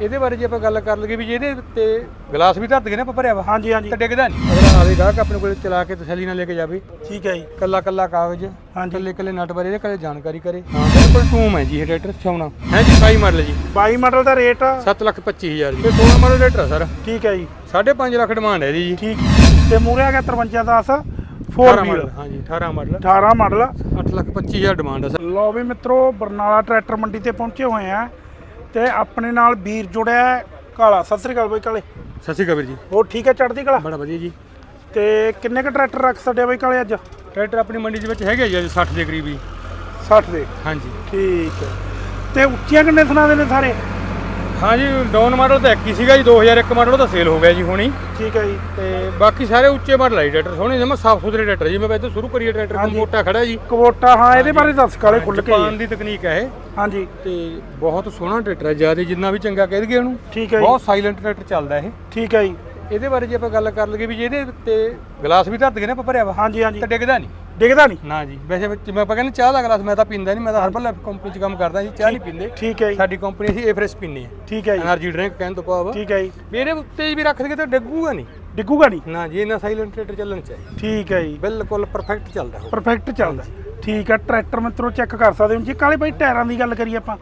ਇਹਦੇ ਬਾਰੇ ਜੇ ਆਪਾਂ ਗੱਲ ਕਰ ਲਈਏ ਵੀ ਜਿਹਦੇ ਉੱਤੇ ਗਲਾਸ ਵੀ ਧਰ ਨਾ ਆਪਾਂ ਭਰਿਆ ਵਾ ਹਾਂਜੀ ਹਾਂਜੀ। ਤਾਂ ਡਿੱਗਦਾ ਨਹੀਂ। ਅਗਲਾ ਆਵੇ ਗਾਹਕ ਆਪਣੇ ਕੋਲ ਚਲਾ ਕੇ ਤਸੱਲੀ ਨਾਲ ਲੈ ਕੇ ਜਾਵੇ। ਠੀਕ ਹੈ ਜੀ। ਕੱਲਾ ਕੱਲਾ ਕਾਗਜ਼ ਹਾਂਜੀ। ਕੱਲੇ ਕੱਲੇ ਨਟ ਬਾਰੇ ਇਹਦੇ ਕੱਲੇ ਜਾਣਕਾਰੀ ਕਰੇ। ਹਾਂ ਬਿਲਕੁਲ ਟੂਮ ਹੈ ਜੀ ਇਹ ਟਰੈਕਟਰ ਛਾਉਣਾ ਹੈ ਜੀ 22 ਮਾਡਲ ਜੀ। 22 ਮਾਡਲ ਦਾ ਰੇਟ 7 ਲੱਖ 25000 ਜੀ। ਤੇ 16 ਮਾਡਲ ਟਰੈਕਟਰ ਆ ਸਰ। ਠੀਕ ਹੈ ਜੀ। 5.5 ਲੱਖ ਡਿਮਾਂਡ ਹੈ ਜੀ। ਠੀਕ ਤੇ ਮੂਰੇ ਆ ਗਿਆ 5310 4 18 ਵੀਲ ਮਾਡਲ ਹਾਂ ਜੀ 18 ਮਾਡਲ। 18 ਮਾਡਲ। 8 ਲੱਖ 25000 ਡਿਮਾਂਡ ਹੈ ਸਰ। ਲੋ ਵੀ ਮਿੱਤਰੋ ਬਰਨਾਲਾ ਟਰੈਕਟਰ ਮੰਡੀ ਤੇ ਪਹੁੰਚੇ ਹੋਏ ਆ। ਤੇ ਆਪਣੇ ਨਾਲ ਵੀਰ ਜੁੜਿਆ ਹੈ ਕਾਲਾ। ਸਤਿ ਸ੍ਰੀ ਅਕਾਲ ਬਾਈ ਕਾਲੇ। ਸਤਿ ਸ਼੍ਰੀ ਅਕਾਲ ਵੀਰ ਜੀ। ਹੋਰ ਠੀਕ ਹੈ ਚੜ੍ਹਦੀ ਕਲਾ? ਬੜਾ ਵਧੀਆ ਜੀ। ਤੇ ਕਿੰਨੇ ਕ ਟਰੈਕਟਰ ਰੱਖ ਛੱਡਿਆ ਬਾਈ ਕਾਲੇ ਅੱਜ? ਟਰੈਕਟਰ ਆਪਣੀ ਮੰਡੀ ਦੇ ਵਿੱਚ ਹੈਗੇ ਜੀ 60 ਦੇ ਕਰੀਬ ਜੀ 60 ਦੇ? ਹਾਂਜੀ। ਠੀਕ ਹੈ। ਤੇ ਉੱਚੀਆਂ ਕਿੰਨੇ ਸੁਣਾ ਦੇ ਨੇ ਸਾਰੇ? ਹਾਂਜੀ ਡਾਊਨ ਮਾਡਲ ਤਾਂ ਇੱਕ ਹੀ ਸੀਗਾ ਜੀ 2001 ਮਾਡਲ ਤਾਂ ਸੇਲ ਹੋ ਗਿਆ ਜੀ ਹੁਣੀ। ਠੀਕ ਹੈ ਜੀ। ਤੇ ਬਾਕੀ ਸਾਰੇ ਉੱਚੇ ਮਾਡਲ ਆਈ ਟਰੈਕਟਰ ਸੋਹਣੇ ਜਮਾ ਸਾਫ਼ ਸੁਥਰੇ ਟਰੈਕਟਰ ਜੀ। ਮੈਂ ਪਹਿਲਾਂ ਸ਼ੁਰੂ ਕਰੀਏ ਟਰੈਕਟਰ ਹਾਂਜੀ। ਮੋਟਾ ਖੜਾ ਜੀ। ਕਵੋਟਾ ਹਾਂ ਇਹਦੇ ਬਾਰੇ ਦੱਸ ਕਾਲੇ ਖੁੱਲ ਕੇ ਜਾਪਾਨ ਦੀ ਤਕਨੀਕ ਹੈ ਇਹ। ਹਾਂਜੀ। ਤੇ ਬਹੁਤ ਸੋਹਣਾ ਟਰੈਕਟਰ ਹੈ ਜ਼ਿਆਦਾ ਜਿੰਨਾ ਵੀ ਚੰਗਾ ਕਹਿ ਦਈਏ ਉਹਨੂੰ। ਠੀਕ ਹੈ ਜੀ। ਬਹੁਤ ਸਾਇਲੈਂਟ ਟਰੈਕਟਰ ਚੱਲਦਾ ਇਹ। ਠੀਕ ਹੈ ਜੀ। ਇਹਦੇ ਬਾਰੇ ਜੇ ਆਪਾਂ ਗੱਲ ਕਰ ਲਈਏ ਵੀ ਜਿਹਦੇ ਉੱਤੇ ਗਲਾਸ ਵੀ ਧਰ ਦਈਏ ਆਪਾਂ ਭਰਿਆ ਹਾਂਜੀ ਹਾਂਜੀ। ਤਾਂ ਡਿੱਗਦਾ ਨਹੀਂ? ਡਿੱਗਦਾ ਨਹੀਂ? ਨਾ ਜੀ ਵੈਸੇ ਵਿੱਚ ਜਿਵੇਂ ਆਪਾਂ ਕਹਿੰਦੇ ਚਾਹ ਦਾ ਗਲਾਸ ਮੈਂ ਤਾਂ ਪੀਂਦਾ ਨਹੀਂ ਮੈਂ ਤਾਂ ਹਰਬਲ ਲਾਈਫ ਕੰਪਨੀ 'ਚ ਕੰਮ ਕਰਦਾ ਸੀ ਚਾਹ ਨਹੀਂ ਪੀਂਦੇ। ਠੀਕ ਹੈ ਸਾਡੀ ਕੰਪਨੀ ਅਸੀਂ ਏਫਰੈਸ਼ ਪੀਂਦੇ ਆ ਠੀਕ ਹੈ ਜੀ। એનર્ਜੀ ਡਰਿੰਕ ਕਹਿੰਦੇ ਤੋਂ ਭਾਵ। ਠੀਕ ਹੈ ਜੀ। ਮੇਰੇ ਉੱਤੇ ਵੀ ਰੱਖ ਦਈਏ ਤਾਂ ਡਿੱਗੂਗਾ ਨਹੀਂ। ਡਿੱਗੂਗਾ ਨਹੀਂ? ਨਾ ਜੀ ਇਹਨਾਂ ਸਾਇਲੈਂਟ ਰੇਟਰ ਚੱਲਣ ਚਾਹੀਦਾ ਠੀਕ ਹੈ ਜੀ। ਬਿਲਕੁਲ ਪਰਫੈਕਟ ਚੱਲਦਾ ਉਹ। ਪਰਫੈਕਟ ਚੱਲਦਾ। ਠੀਕ ਹੈ ਟਰੈਕਟਰ ਮਿੱਤਰੋ ਚੈੱਕ ਕਰ ਸਕਦੇ ਹੋ ਜੇ। ਕਾਲੇ ਭਾਈ ਟਾਇਰਾਂ ਦੀ ਗੱਲ ਕਰੀਏ ਆਪਾਂ।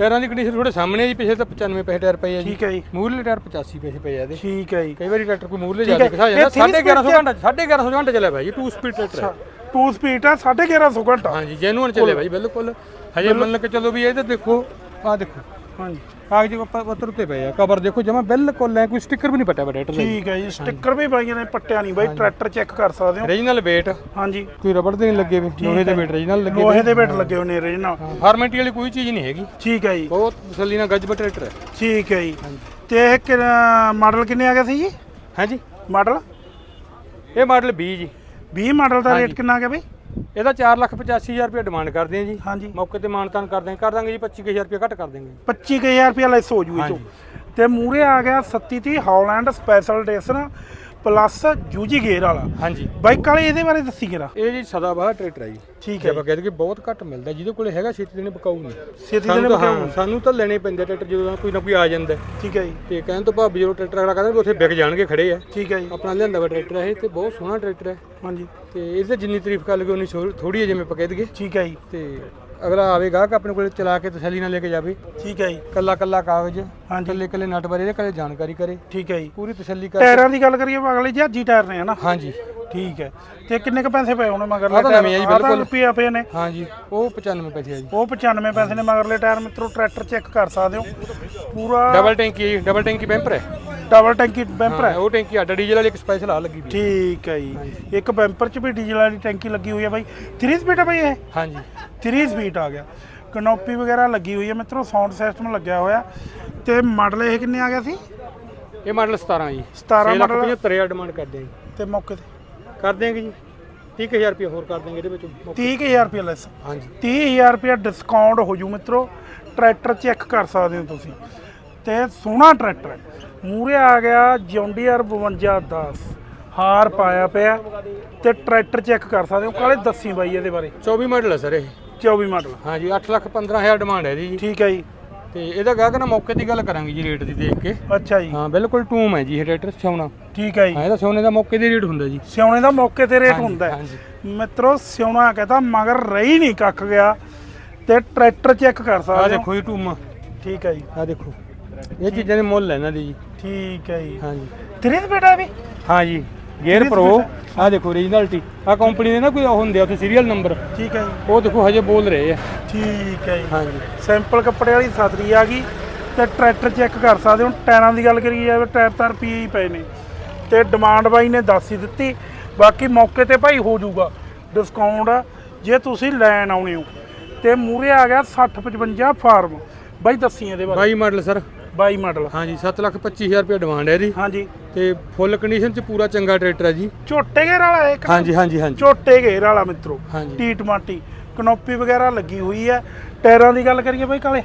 ਟਾਇਰਾਂ ਦੀ ਕੰਡੀਸ਼ਨ ਥੋੜੇ ਸਾਹਮਣੇ ਆ ਜੀ ਪਿਛਲੇ ਤਾਂ 95 ਪੈਸੇ ਟਾਇਰ ਪਏ ਆ ਜੀ। ਠੀਕ ਹੈ ਜੀ। ਮੂਰਲੇ ਟਾਇਰ 85 ਪੈਸੇ ਪਏ ਆ ਇਹਦੇ। ਠੀਕ ਹੈ ਜੀ। ਕਈ ਵਾਰੀ ਟਰੈਕਟਰ ਕੋਈ ਮੂਰਲੇ ਜਾ। ਕੇ ਇਹ ਜਾਂਦਾ। three speed 1150 ਘੰਟਾ 1150 ਘੰਟਾ ਚੱਲਿਆ ਭਾਈ ਜੀ 2 ਸਪੀਡ ਟਰੈਕਟਰ ਹੈ। ਟੂ ਸਪੀਡ ਆ 1150 ਘੰਟਾ। ਹਾਂਜੀ ਜੈਨੂਅਨ ਚੱਲਿਆ ਭਾਈ ਬਿਲਕੁਲ। ਹਜੇ ਮੰਨ ਕੇ ਚੱਲੋ ਵੀ ਇਹਦੇ ਦੇਖੋ ਆਹ ਦੇਖੋ। ਹਾਂਜੀ। ਕਾਗਜ਼ ਉੱਪਰ ਉੱਤਰ ਉੱਤੇ ਪਏ ਆ ਕਵਰ ਦੇਖੋ ਜਮਾ ਬਿਲਕੁਲ ਐ ਕੋਈ ਸਟicker ਵੀ ਨਹੀਂ ਪਟਿਆ ਟਰੈਕਟਰ ਦਾ। ਠੀਕ ਹੈ ਜੀ ਸਟicker ਵੀ ਬਾਈਆਂ ਨੇ ਪੱਟਿਆ ਨਹੀਂ ਬਾਈ ਟਰੈਕਟਰ ਚੈੱਕ ਕਰ ਸਕਦੇ ਹੋ। Regional weight? ਹਾਂਜੀ। ਕੋਈ ਰਬੜ ਦੇ ਨਹੀਂ ਲੱਗੇ ਵੇ ਲੋਹੇ ਦੇ weight ਰੀਜਨਲ ਲੱਗੇ ਲੋਹੇ ਦੇ ਬੈਟ ਲੱਗੇ ਹੋਏ ਨੇ ਰੀਜਨਲ ਫਾਰਮੈਂਟੀ ਵਾਲੀ ਕੋਈ ਚੀਜ਼ ਨਹੀਂ ਹੈਗੀ। ਠੀਕ ਹੈ ਜੀ। ਬਹੁਤ ਤਸੱਲੀ ਨਾਲ ਗੱਜ ਟਰੈਕਟਰ ਹੈ। ਠੀਕ ਹੈ ਜੀ। ਤੇ ਇਹ ਮਾਡਲ ਕਿੰਨੇ ਆ ਗਿਆ ਸੀ ਜੀ? ਹਾਂਜੀ। ਮਾਡਲ ਇਹ ਮਾਡਲ 20 ਜੀ। 20 ਮਾਡਲ ਦਾ ਰੇਟ ਕਿੰਨਾ ਆ ਗਿਆ ਬਈ? ਇਹਦਾ 485000 ਰੁਪਏ ਡਿਮਾਂਡ ਕਰਦੇ ਆ ਜੀ। ਹਾਂਜੀ। ਮੌਕੇ ਤੇ ਮਾਨਤਾਨ ਕਰਦੇ ਆ ਕਰ ਦਾਂਗੇ ਜੀ 25000 ਰੁਪਏ ਘੱਟ ਕਰ ਦਾਂਗੇ 25000 ਰੁਪਏ ਲੈਸ ਹੋ ਜੂ ਇਹ ਤੋਂ ਤੇ ਮੂਰੇ ਆ ਗਿਆ 3730 ਹਾਲੈਂਡ ਸਪੈਸ਼ਲ ਡੇਸਨ। ਪਲੱਸ ਜੂਜੀ ਗੇਅਰ ਵਾਲਾ। ਹਾਂਜੀ। ਬਾਈਕ ਵਾਲੇ ਇਹਦੇ ਬਾਰੇ ਦੱਸੀ ਕਿਰਾ ਇਹ ਜੀ ਸਦਾਬਹਾਰ ਟਰੈਕਟਰ ਹੈ ਜੀ। ਠੀਕ ਹੈ ਆਪਾਂ ਕਹਿੰਦੇ ਕਿ ਬਹੁਤ ਘੱਟ ਮਿਲਦਾ ਜਿਹਦੇ ਕੋਲੇ ਹੈਗਾ ਛੇਤੀ ਦੇਣੇ ਪਕਾਊ ਨਹੀਂ ਛੇਤੀ ਤਾਂ ਹਾਂ ਸਾਨੂੰ ਤਾਂ ਲੈਣੇ ਪੈਂਦੇ ਟਰੈਕਟਰ ਜਦੋਂ ਕੋਈ ਨਾ ਕੋਈ ਆ ਜਾਂਦਾ। ਠੀਕ ਹੈ ਜੀ। ਤੇ ਕਹਿਣ ਤੋਂ ਭਾਵੇਂ ਜਦੋਂ ਟਰੈਕਟਰ ਅਗਲਾ ਕਹਿੰਦਾ ਉੱਥੇ ਵਿਕ ਜਾਣਗੇ ਖੜੇ ਆ। ਠੀਕ ਹੈ ਜੀ। ਆਪਣਾ ਲਿਆਂਦਾ ਵਾ ਟਰੈਕਟਰ ਇਹ ਤੇ ਬਹੁਤ ਸੋਹਣਾ ਟਰੈਕਟਰ ਹੈ ਹਾਂਜੀ। ਤੇ ਇਹਦੇ ਜਿੰਨੀ ਤਾਰੀਫ ਕਰ ਲਗੇ ਉਨੀ ਥੋੜੀ ਹੈ ਜਿਵੇਂ ਆਪਾਂ ਕਹਿ ਦਈਏ। ਠੀਕ ਹੈ ਜੀ। ਤੇ ਅਗਲਾ ਆਵੇ ਗਾਹਕ ਆਪਣੇ ਕੋਲੇ ਚਲਾ ਕੇ ਤਸੱਲੀ ਨਾਲ ਲੈ ਕੇ ਜਾਵੇ। ਠੀਕ ਹੈ ਜੀ। ਕੱਲਾ ਕੱਲਾ ਕਾਗਜ਼ ਹਾਂਜੀ। ਕੱਲੇ ਕੱਲੇ ਨਟ ਬਾਰੇ ਇਹਦੇ ਕੱਲੇ ਜਾਣਕਾਰੀ ਕਰੇ। ਠੀਕ ਹੈ ਜੀ। ਪੂਰੀ ਤਸੱਲੀ ਕਰ ਟਾਇਰਾਂ ਦੀ ਗੱਲ ਕਰੀਏ ਅਗਲੇ ਜਹਾਜੀ ਟਾਇਰ ਨੇ ਹਨਾ? ਹਾਂਜੀ। ਠੀਕ ਹੈ। ਤੇ ਕਿੰਨੇ ਕ ਪੈਸੇ ਪਏ ਹੋਣੇ ਮਗਰ ਆਹ ਤਾਂ ਨਵੇਂ ਆ ਜੀ, ਬਿਲਕੁਲ। ਰੁਪਏ ਪਏ ਨੇ। ਹਾਂਜੀ ਉਹ 95 ਪੈਸੇ ਆ ਜੀ। ਉਹ 95 ਪੈਸੇ ਨੇ ਮਗਰਲੇ ਟਾਇਰ ਮਿੱਤਰੋ ਟਰੈਕਟਰ ਚੈੱਕ ਕਰ ਸਕਦੇ ਹੋ। ਪੂਰਾ ਡਬਲ ਟੈਂਕੀ ਜੀ ਡਬਲ ਟੈਂਕੀ ਬੈਂਪਰ ਹੈ। ਡਬਲ ਟੈਂਕੀ ਬੈਂਪਰ ਹੈ ਉਹ ਟੈਂਕੀ ਆਡਾ ਡੀਜ਼ਲ ਵਾਲੀ ਇੱਕ ਸਪੈਸ਼ਲ ਆ ਲੱਗੀ ਵੀ ਠੀਕ ਹੈ ਜੀ। ਇੱਕ ਬੈਂਪਰ 'ਚ ਵੀ ਡੀਜ਼ਲ ਵਾਲੀ ਟੈਂਕੀ ਲੱਗੀ ਹੋਈ ਹੈ ਬਾਈ। 3 ਸਪੀਡ ਹੈ ਬਾਈ ਇਹ? ਹਾਂਜੀ। 3 ਸਪੀਡ ਆ ਗਿਆ। ਕਨੋਪੀ ਵਗੈਰਾ ਲੱਗੀ ਹੋਈ ਹੈ ਮਿੱਤਰੋ ਸਾਊਂਡ ਸਿਸਟਮ ਲੱਗਿਆ ਹੋਇਆ। ਤੇ ਮਾਡਲ ਇਹ ਕਿੰਨੇ ਆ ਗਿਆ ਸੀ? ਇਹ ਮਾਡਲ 17 ਜੀ। 17 ਮਾਡਲ 75000 ਡਿਮਾਂਡ ਕਰਦੇ ਆ ਜੀ। ਤੇ ਮੌਕੇ ਤੇ? ਕਰ ਦੇਂਗੇ ਜੀ। 30000 ਰੁਪਏ ਹੋਰ ਕਰ ਦੇਂਗੇ ਇਹਦੇ ਵਿੱਚ। 30000 ਰੁਪਏ ਲੈਸ ਹਾਂਜੀ। 30000 ਰੁਪਏ ਡਿਸਕਾਊਂਟ ਹੋ ਜੂ ਮਿੱਤਰੋ। ਟਰੈਕਟਰ ਚੈੱਕ ਕਰ ਸਕਦੇ ਹੋ ਤੁਸੀਂ। ਤੇ ਸੋਹਣਾ ਟਰੈਕਟਰ ਮੂਰੇ ਆ ਗਿਆ ਜੌਂਡੀਅਰ 5210 ਹਾਰ ਪਾਇਆ ਪਿਆ ਤੇ ਟਰੈਕਟਰ ਚੈੱਕ ਕਰ ਸਕਦੇ ਹੋ ਕਾਲੇ ਦੱਸੀ ਬਾਈ ਇਹਦੇ ਬਾਰੇ? 24 ਮਾਡਲ ਹੈ ਸਰ ਇਹ। 24 ਮਾਡਲ। ਹਾਂਜੀ 8 ਲੱਖ 15000 ਡਿਮਾਂਡ ਹੈ ਜੀ। ਠੀਕ ਹੈ ਜੀ। ਤੇ ਇਹਦਾ ਗਾਹਕ ਨਾ ਮੌਕੇ ਦੀ ਗੱਲ ਕਰਾਂਗੇ ਜੀ ਰੇਟ ਦੀ ਦੇਖ ਕੇ। ਅੱਛਾ ਜੀ। ਹਾਂ ਬਿਲਕੁਲ ਟੂਮ ਹੈ ਜੀ ਇਹ ਟਰੈਕਟਰ ਸੋਨਾ ਠੀਕ ਹੈ ਜੀ। ਹਾਂ ਇਹਦਾ ਸੋਨੇ ਦਾ ਮੌਕੇ ਦੀ ਰੇਟ ਹੁੰਦਾ ਜੀ। ਸਿਉਣੇ ਦਾ ਮੌਕੇ ਤੇ ਰੇਟ ਹੁੰਦਾ ਹੈ। ਹਾਂਜੀ। ਮਿੱਤਰੋ ਸਿਉਣਾ ਕਹਿੰਦਾ ਮਗਰ ਰਹੀ ਨਹੀਂ ਕੱਖ ਗਿਆ। ਤੇ ਟਰੈਕਟਰ ਚੈੱਕ ਕਰ ਸਕਦੇ ਹੋ। ਦੇਖੋ ਜੀ ਟੂਮ। ਠੀਕ ਹੈ ਜੀ। ਆਹ ਦੇਖੋ। ਇਹ ਚੀਜ਼ਾਂ ਦੇ ਮੁੱਲ ਹੈ ਇਹਨਾਂ ਦੀ ਜੀ। ਠੀਕ ਹੈ ਜੀ। ਹਾਂਜੀ। 3 ਸਪੀਡ ਹੈ ਵੀ? ਹਾਂ ਜੀ ਗੇਅਰ ਪ੍ਰੋ ਆਹ ਦੇਖੋ ਓਰੀਜਨਲਟੀ ਆਹ ਕੰਪਨੀ ਦੇ ਨਾ ਕੋਈ ਉਹ ਹੁੰਦੇ ਆ ਉੱਥੇ ਸੀਰੀਅਲ ਨੰਬਰ ਠੀਕ ਹੈ ਜੀ। ਉਹ ਦੇਖੋ ਹਜੇ ਬੋਲ ਰਹੇ ਆ। ਠੀਕ ਹੈ ਜੀ। ਹਾਂਜੀ ਸਿੰਪਲ ਕੱਪੜੇ ਵਾਲੀ ਸਤਰੀ ਆ ਗਈ ਤੇ ਟਰੈਕਟਰ ਚੈੱਕ ਕਰ ਸਕਦੇ ਹੋ। ਟਾਇਰਾਂ ਦੀ ਗੱਲ ਕਰੀਏ ਜਾਵੇ ਟਾਇਰ ਤਾਂ ਰੁਪਏ ਹੀ ਪਏ ਨੇ। ਤੇ ਡਿਮਾਂਡ ਬਾਈ ਨੇ ਦੱਸ ਹੀ ਦਿੱਤੀ। ਬਾਕੀ ਮੌਕੇ ਤੇ ਭਾਈ ਹੋ ਜਾਊਗਾ। ਡਿਸਕਾਊਂਟ ਜੇ ਤੁਸੀਂ ਲੈਣ ਆਉਣੇ ਹੋ। ਤੇ ਮੂਰੇ ਆ ਗਿਆ 60 55 ਫਾਰਮ। ਬਾਈ ਦੱਸੀ ਇਹਦੇ ਬਾਰੇ। 22 ਮਾਡਲ ਸਰ 22 ਮਾਡਲ। ਹਾਂਜੀ 7 ਲੱਖ 25000 ਰੁਪਏ ਡਿਮਾਂਡ ਹੈ ਇਹਦੀ। ਹਾਂਜੀ। ਤੇ ਫੁੱਲ ਕੰਡੀਸ਼ਨ ਚ ਪੂਰਾ ਚੰਗਾ ਟਰੈਕਟਰ ਹੈ ਜੀ। ਝੋਟੇ ਘੇਰ ਵਾਲਾ ਹੈ ਇੱਕ? ਹਾਂਜੀ ਹਾਂਜੀ ਹਾਂਜੀ। ਝੋਟੇ ਘੇਰ ਵਾਲਾ ਮਿੱਤਰੋ। ਹਾਂਜੀ। ਟੀਟ ਮਾਟੀ। ਕਨੋਪੀ ਵਗੈਰਾ ਲੱਗੀ ਹੋਈ ਹੈ। ਟਾਇਰਾਂ ਦੀ ਗੱਲ ਕਰੀਏ ਬਾਈ ਕਾਲੇ।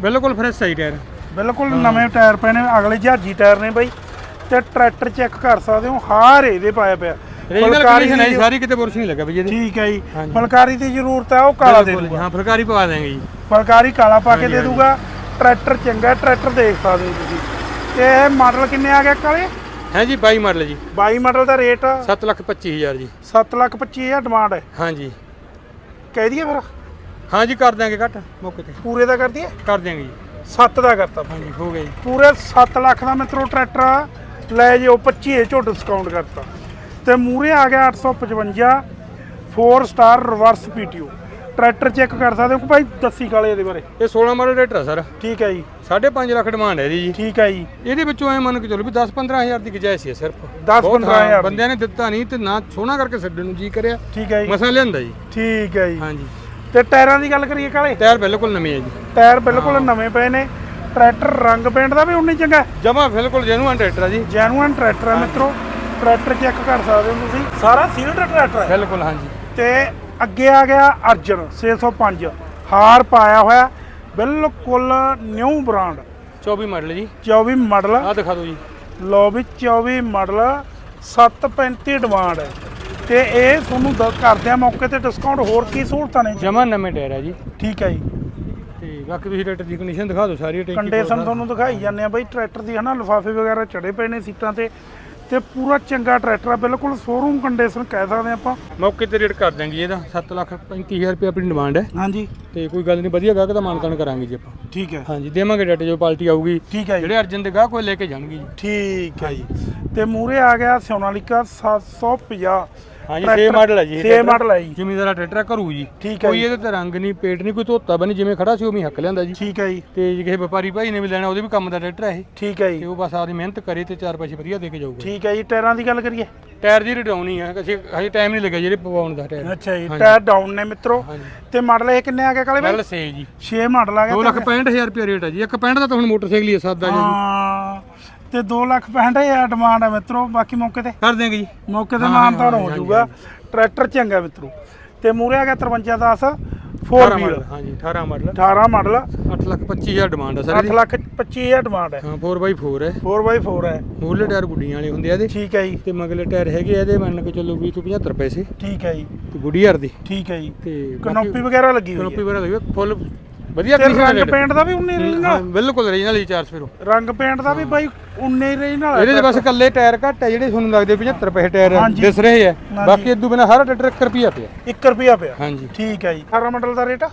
ਬਿਲਕੁਲ ਫਰੈਸ਼ ਹੈ ਟਾਇਰ। ਬਿਲਕੁਲ ਨਵੇਂ ਟਾਇਰ ਪਏ ਨੇ ਅਗਲੇ ਜਹਾਜੀ ਟਾਇਰ ਨੇ ਬਾਈ। ਤੇ ਟਰੈਕਟਰ ਚੈੱਕ ਕਰ ਸਕਦੇ ਹੋ ਹਾਰ ਇਹਦੇ ਪਾਇਆ ਪਿਆ। ਰੀਜਨਲ ਫੁਲਕਾਰੀ ਕੰਡੀਸ਼ਨ ਹੈ ਦੀ- ਜੀ, ਸਾਰੀ ਕਿਤੇ ਬੁਰਸ਼ ਨਹੀਂ ਲੱਗਾ ਵੀ ਇਹਦੇ। ਠੀਕ ਹੈ ਜੀ। ਹਾਂਜੀ। ਫੁਲਕਾਰੀ ਦੀ ਜ਼ਰੂਰਤ ਹੈ ਉਹ ਕਾਲਾ ਦੇ ਬਿਲਕੁਲ ਜੀ, ਦੂਗਾ। ਹਾਂ ਫੁਲਕਾਰੀ ਪਵਾ ਦੇਂਗੇ ਜੀ। ਫੁਲਕਾਰੀ ਕਾਲਾ ਪਾ ਕੇ ਦੇ। ਦੂਗਾ। ਟਰੈਕਟਰ ਚੰਗਾ ਟਰੈਕਟਰ ਦੇਖ ਸਕਦੇ ਹੋ ਤੁਸੀਂ। ਤੇ ਇਹ ਮਾਡਲ ਕਿੰਨੇ ਆ ਗਿਆ ਕਾਲੇ ਹੈ ਜੀ 22 ਮਾਡਲ ਜੀ। 22 ਮਾਡਲ ਦਾ ਰੇਟ 7 ਲੱਖ 25000 ਜੀ। 7 ਲੱਖ 25 ਹਜ਼ਾਰ ਡਿਮਾਂਡ ਹੈ। ਹਾਂਜੀ ਕਹਿ ਦਈਏ ਫਿਰ? ਹਾਂ ਜੀ ਕਰ ਦਿਆਂਗੇ ਘੱਟ ਮੌਕੇ ਤੇ। ਪੂਰੇ ਦਾ ਕਰ ਦਈਏ? ਕਰ ਦਿਆਂਗੇ ਜੀ। 7 ਦਾ ਕਰਤਾ। ਹਾਂਜੀ ਹੋ ਗਿਆ ਜੀ। ਪੂਰੇ 7 ਲੱਖ ਦਾ ਮਿੱਤਰੋ ਟਰੈਕਟਰ ਲੈ ਜਿਓ 25 ਇਹ ਚੋਂ ਡਿਸਕਾਊਂਟ ਕਰਤਾ। ਤੇ ਮੂਰੇ ਆ ਗਿਆ 855 4 star reverse PTO tractor check ਕਰ ਸਕਦੇ ਹੋ ਕਿ ਭਾਈ ਦੱਸੀ ਕਾਲੇ ਇਹਦੇ ਬਾਰੇ? ਇਹ 16 ਮਾਡਲ ਟਰੈਕਟਰ ਆ ਸਰ। ਠੀਕ ਹੈ ਜੀ। 5.5 ਲੱਖ ਡਿਮਾਂਡ ਹੈ ਇਹਦੀ ਜੀ। ਠੀਕ ਹੈ ਜੀ। ਇਹਦੇ ਵਿੱਚੋਂ ਐ ਮੰਨ ਕੇ ਚੱਲੋ ਵੀ 10-15000 ਦੀ ਗੁਜਾਇਸ਼ ਹੀ ਸਿਰਫ। 10 ਬਹੁਤ 15,000 ਹਾਂ, ਦੀ। ਬੰਦਿਆਂ ਨੇ ਦਿੱਤਾ ਨਹੀਂ ਤੇ ਨਾ ਸੋਹਣਾ ਕਰਕੇ ਛੱਡਣ ਨੂੰ ਜੀ ਕਰਿਆ। ਠੀਕ ਹੈ ਜੀ। ਮਸਾ ਲਿਆਂਦਾ ਜੀ। ਠੀਕ ਹੈ ਜੀ। ਹਾਂਜੀ। ਤੇ ਟਾਇਰਾਂ ਦੀ ਗੱਲ ਕਰੀਏ ਕਾਲੇ? ਟਾਇਰ ਬਿਲਕੁਲ ਨਵੇਂ ਹੈ ਜੀ। ਟਾਇਰ ਬਿਲਕੁਲ ਨਵੇਂ ਪਏ ਨੇ। ਟਰੈਕਟਰ ਰੰਗ ਪੇਂਟ ਦਾ ਵੀ ਉਨੀ ਚੰਗਾ ਜਮਾ ਬਿਲਕੁਲ ਜੈਨੂਅਨ ਟਰੈਕਟਰ ਆ ਜੀ। ਜੈਨੂਅਨ ਟਰੈਕਟਰ ਹੈ। ਮਿੱਤਰੋ। ਟਰੈਕਟਰ ਚੈੱਕ ਕਰ ਸਕਦੇ ਹੋ ਤੁਸੀਂ। ਸਾਰਾ ਸੀਲਡ ਟਰੈਕਟਰ ਹੈ ਬਿਲਕੁਲ ਹਾਂਜੀ। ਤੇ ਅੱਗੇ ਆ ਗਿਆ ਅਰਜਨ 605 ਹਾਰ ਪਾਇਆ ਹੋਇਆ ਬਿਲਕੁਲ ਨਿਊ ਬ੍ਰਾਂਡ 24 ਮਾਡਲ ਜੀ। 24 ਮਾਡਲ ਆਹ ਦਿਖਾ ਦਿਓ ਜੀ। ਲੋ ਵੀ 24 ਮਾਡਲ 735 ਡਿਮਾਂਡ ਹੈ ਤੇ ਇਹ ਤੁਹਾਨੂੰ ਦ- ਕਰਦੇ ਆ ਮੌਕੇ ਤੇ ਡਿਸਕਾਊਂਟ ਹੋਰ ਕੀ ਸਹੂਲਤਾਂ ਨੇ? ਜਮਾ ਨਵੇਂ ਟਾਇਰ ਆ ਜੀ। ਠੀਕ ਹੈ ਜੀ। ਤੇ ਬਾਕੀ ਤੁਸੀਂ ਟਰੈਕਟਰ ਦੀ ਕੰਡੀਸ਼ਨ ਦਿਖਾ ਦਿਓ ਸਾਰੀ ਟੈਂਕੀ ਕੰਡੀਸ਼ਨ ਤੁਹਾਨੂੰ ਦਿਖਾਈ ਜਾਂਦੇ ਆ ਬਈ ਟਰੈਕਟਰ ਦੀ ਹਨਾ ਲਿਫਾਫੇ ਵਗੈਰਾ ਚੜੇ ਪਏ ਨੇ ਸੀਟਾਂ ਤੇ। ਤੇ ਪੂਰਾ ਚੰਗਾ ਟਰੈਕਟਰ ਆ ਬਿਲਕੁਲ ਸ਼ੋਰੂਮ ਕੰਡੀਸ਼ਨ ਕਹਿ ਸਕਦੇ ਆਪਾਂ। ਮੌਕੇ ਤੇ ਰੇਟ ਕਰ ਦਾਂਗੇ ਇਹਦਾ 7 ਲੱਖ 35000 ਰੁਪਏ ਆਪਣੀ ਡਿਮਾਂਡ ਹੈ। ਹਾਂਜੀ। ਤੇ ਕੋਈ ਗੱਲ ਨਹੀਂ ਵਧੀਆ ਗਾਹਕ ਦਾ ਮਾਨਤਾਨ ਕਰਾਂਗੇ ਜੀ ਆਪਾਂ। ਠੀਕ ਹੈ। ਹਾਂਜੀ ਦੇਵਾਂਗੇ ਡਾਟਾ ਜੋ ਪਾਰਟੀ ਆਊਗੀ। ਠੀਕ ਹੈ ਜੀ। ਜਿਹੜੇ ਅਰਜਨ ਦੇ ਗਾਹਕ ਕੋਈ ਲੈ ਕੇ ਜਾਣਗੇ ਜੀ। ਠੀਕ ਹੈ ਜੀ। ਤੇ ਮੂਰੇ ਆ ਗਿਆ ਸੋਨਾਲੀਕਾ 750 ਹਾਂਜੀ 6 ਮਾਡਲ ਹੈ ਜੀ 6 ਮਾਡਲ ਹੈ ਜੀ। ਜ਼ਿਮੀਦਾਰਾ ਟਰੈਕਟਰ ਕਰੂ ਜੀ। ਠੀਕ ਹੈ ਕੋਈ ਜੀ। ਇਹਦੇ ਤੇ ਰੰਗ ਨਹੀਂ ਪੇਟ ਨਹੀਂ ਕੋਈ ਧੋਤਾ ਬਣੀ ਜਿਵੇਂ ਖੜਾ ਸੀ ਉਵੇਂ ਹੀ ਹੱਕ ਲਿਆਂਦਾ ਜੀ। ਠੀਕ ਹੈ ਜੀ। ਤੇ ਜੇ ਕਿਸੇ ਵਪਾਰੀ ਭਾਈ ਨੇ ਵੀ ਲੈਣਾ ਉਹਦੇ ਵੀ ਕੰਮ ਦਾ ਟਰੈਕਟਰ ਹੈ ਇਹ। ਠੀਕ ਹੈ ਤੇ ਜੀ ਉਹ ਬਸ ਆਪਦੀ ਮਿਹਨਤ ਕਰੇ ਤੇ ਚਾਰ ਪੈਸੇ ਵਧੀਆ ਦੇ ਕੇ ਜਾਊਗਾ। ਠੀਕ ਹੈ ਜੀ ਟਾਇਰਾਂ ਦੀ ਗੱਲ ਕਰੀਏ? ਟਾਇਰ ਦੀ ਰਿਡਾਉਣੀ ਹੈ ਅਸੀਂ ਹਜੇ ਟਾਈਮ ਨਹੀਂ ਲੱਗਿਆ ਜਿਹੜੇ ਪਵਾਉਣ ਦਾ ਟਾਇਰ। ਅੱਛਾ ਜੀ ਟਾਇਰ ਡਾਊਨ ਨੇ ਮਿੱਤਰੋ। ਹਾਂਜੀ। ਤੇ ਮਾਡਲ ਇਹ ਕਿੰਨੇ ਆ ਗਏ ਕਾਲੇ ਮਾਡਲ ਬਾਈ 6 ਜੀ। 6 ਮਾਡਲ ਆ 2 ਗਿਆ ਲੱਖ 65000 ਰੁਪਏ ਰੇਟ ਹੈ ਜੀ। ਇੱਕ 65 ਦਾ ਤਾਂ ਹੁਣ ਮੋਟਰਸਾਈਕਲ ਹੀ ਹੈ ਸਾਦਾ ਜੀ। ਹਾਂ ਤੇ 2 ਲੱਖ 65000 ਡਿਮਾਂਡ ਹੈ ਮਿੱਤਰੋ ਬਾਕੀ ਮੌਕੇ ਤੇ। ਕਰ ਦਿਆਂਗੇ ਜੀ। ਮੌਕੇ ਤੇ ਹਾਂ, ਮਾਨਤਾਨ ਹਾਂ, ਜਾਊਗਾ। ਟਰੈਕਟਰ ਚੰਗਾ ਮਿੱਤਰੋ। ਤੇ ਮੂਰੇ ਆ ਗਿਆ 5310 4 18 ਵੀਲ ਹਾਂਜੀ 18 ਮਾਡਲ 18 ਮਾਡਲ 8 ਲੱਖ 25000 ਡਿਮਾਂਡ ਹੈ ਸਰ 8 ਇਹਦੀ। ਲੱਖ 25000 ਡਿਮਾਂਡ ਹੈ। ਹਾਂ 4x4 ਹੈ। 4x4 ਹੈ। ਮੂਲੇ ਟਾਇਰ ਗੁੱਡੀਆਂ ਵਾਲੇ ਹੁੰਦੇ ਆ ਇਹਦੇ। ਠੀਕ ਹੈ ਜੀ। ਤੇ ਮਗਲੇ ਟਾਇਰ ਹੈਗੇ ਆ ਇਹਦੇ ਮੰਨ ਕੇ ਚੱਲੋ 20 ਤੋਂ 75 ਪੈਸੇ। ਠੀਕ ਹੈ ਜੀ। ਤੇ ਗੁੱਡੀਅਰ ਦੀ। ਠੀਕ ਹੈ ਜੀ। ਤੇ ਕਨੋਪੀ ਵਗੈਰਾ ਲੱਗੀ ਹੋਈ ਕਨੋਪੀ ਹੈ ਵਗੈਰਾ ਲੱਗੀ ਫੁੱਲ ਵਧੀਆ ਤੇ ਰੰਗ। ਪੇਂਟ ਦਾ ਵੀ 19 ਹਾਂ, ਰੀਜਨਲ ਬਿਲਕੁਲ ਰੀਜਨਲ ਹੀ ਚਾਰਜ ਫਿਰ ਰੰਗ ਪੇਂਟ ਦਾ ਵੀ ਬਾਈ 19 ਰੀਜਨਲ ਇਹਦੇ 'ਚ ਬਸ ਇਕੱਲੇ ਟਾਇਰ ਘੱਟ ਹੈ ਜਿਹੜੇ ਤੁਹਾਨੂੰ ਲੱਗਦੇ 75 ਪੈਸੇ ਟਾਇਰ ਹਾਂਜੀ। ਦਿਸ ਰਹੇ ਆ ਹਾਂਜੀ। ਬਾਕੀ ਇਦੋਂ ਬਿਨਾ ਸਾਰਾ ਟਰੈਕਟਰ 1 ਰੁਪਿਆ ਪਿਆ। 1 ਰੁਪਿਆ ਪਿਆ। ਹਾਂਜੀ। ਠੀਕ ਹੈ ਜੀ। 18 ਮਾਡਲ ਦਾ ਰੇਟ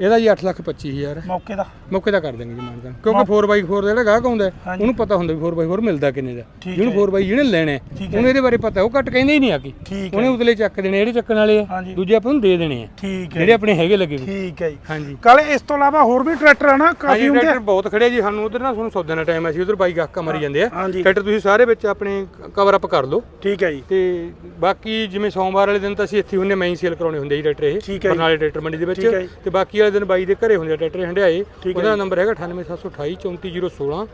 ਇਹਦਾ ਜੀ 8 ਲੱਖ 25000 ਹੈ। ਮੌਕੇ ਦਾ। ਮੌਕੇ ਦਾ ਕਰ ਦਾਂਗੇ ਜੀ ਮਾਨਦਾਨ। ਕਿਉਂਕਿ 4x4 ਦਾ ਜਿਹੜਾ ਗਾਹਕ ਆਉਂਦਾ ਹੈ, ਹਾਂਜੀ। ਉਹਨੂੰ ਪਤਾ ਹੁੰਦਾ ਵੀ 4x4 ਮਿਲਦਾ ਕਿੰਨੇ ਦਾ। ਠੀਕ ਜਿਹਨੂੰ 4x ਜਿਹਨੇ ਲੈਣਾ ਹੈ, ਠੀਕ ਹੈ। ਉਹਨੂੰ ਇਹਦੇ ਬਾਰੇ ਪਤਾ ਉਹ ਘੱਟ ਕਹਿੰਦੇ ਹੀ ਨਹੀਂ ਆ ਕੀ। ਠੀਕ ਉਹਨੇ ਉਤਲੇ ਚੱਕ ਦੇਣੇ ਜਿਹੜੇ ਚੱਕਣ ਵਾਲੇ ਆ। ਹਾਂਜੀ। ਦੂਜੇ ਆਪਾਂ ਨੂੰ ਦੇ ਦੇਣੇ ਆ। ਠੀਕ ਹੈ ਜਿਹੜੇ ਆਪਣੇ ਹੈਗੇ ਲੱਗੇ ਵੀ ਠੀਕ ਹੈ ਜੀ। ਹਾਂਜੀ। ਕੱਲ ਇਸ ਤੋਂ ਇਲਾਵਾ ਹੋਰ ਵੀ ਟਰੈਕਟਰ ਆ ਨਾ ਕਾਫੀ ਹਾਂਜੀ ਹੁੰਦੇ ਟਰੈਕਟਰ ਬਹੁਤ ਖੜੇ ਜੀ। ਸਾਨੂੰ ਉਧਰ ਨਾ ਤੁਹਾਨੂੰ ਸੌਦੇ ਦਾ ਟਾਈਮ ਆ ਸੀ ਉਧਰ ਬਾਈ ਗਾਹਕਾਂ ਮਰੀ ਜਾਂਦੇ ਆ। ਹਾਂਜੀ। ਟਰੈਕਟਰ ਤੁਸੀਂ ਸਾਰੇ ਵਿੱਚ ਆਪਣੇ ਕਵਰ ਅਪ ਕਰ ਲਓ। ਠੀਕ ਹੈ ਜੀ। ਤੇ ਬਾਕੀ ਜਿਵੇਂ ਸੋਮਵਾਰ ਵਾਲੇ ਦਿਨ ਤਾਂ ਅਸੀਂ ਇੱਥੇ ਹੁੰਨੇ ਮੈਂ ਹੀ ਸੇਲ ਕਰਾਉਣੇ ਹੁੰਦੇ ਜੀ ਟਰੈਕਟਰ ਇਹ। ਠੀਕ ਹੈ ਜੀ। ਬਰਨਾਲੇ ਟਰੈਕਟਰ ਮੰਡੀ ਦੇ ਵਿੱਚ। ਠੀਕ ਹੈ ਜੀ। ਤੇ ਬਾਕੀ ਵਾਲੇ ਦਿਨ ਬਾਈ ਦੇ ਘਰੇ ਹੁੰਦੇ ਆ ਟਰੈਕਟਰ ਹੰਡਿਆਏ। ਉਹਦਾ ਨੰਬਰ ਹੈਗਾ 98728 34016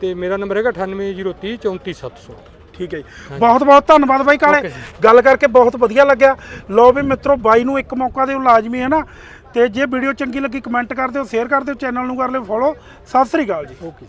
ਤੇ ਮੇਰਾ ਨੰਬਰ ਹੈਗਾ 98030 34700 ਠੀਕ ਹੈ ਜੀ। ਬਹੁਤ ਬਹੁਤ ਧੰਨਵਾਦ ਬਾਈ ਕਾਲੇ। ਗੱਲ ਕਰਕੇ ਬਹੁਤ ਵਧੀਆ ਲੱਗਿਆ। ਲੋ ਵੀ ਮਿੱਤਰੋ ਬਾਈ ਨੂੰ ਇੱਕ ਮੌਕਾ ਦਿਓ ਲਾਜ਼ਮੀ ਹੈ ਨਾ। ਤੇ ਜੇ ਵੀਡੀਓ ਚੰਗੀ ਲੱਗੀ ਕਮੈਂਟ ਕਰ ਦਿਓ ਸ਼ੇਅਰ ਕਰ ਦਿਓ ਚੈਨਲ ਨੂੰ ਕਰ ਲਿਓ ਫੋਲੋ ਸਤਿ ਸ੍ਰੀ ਅਕਾਲ ਜੀ। ਓਕੇ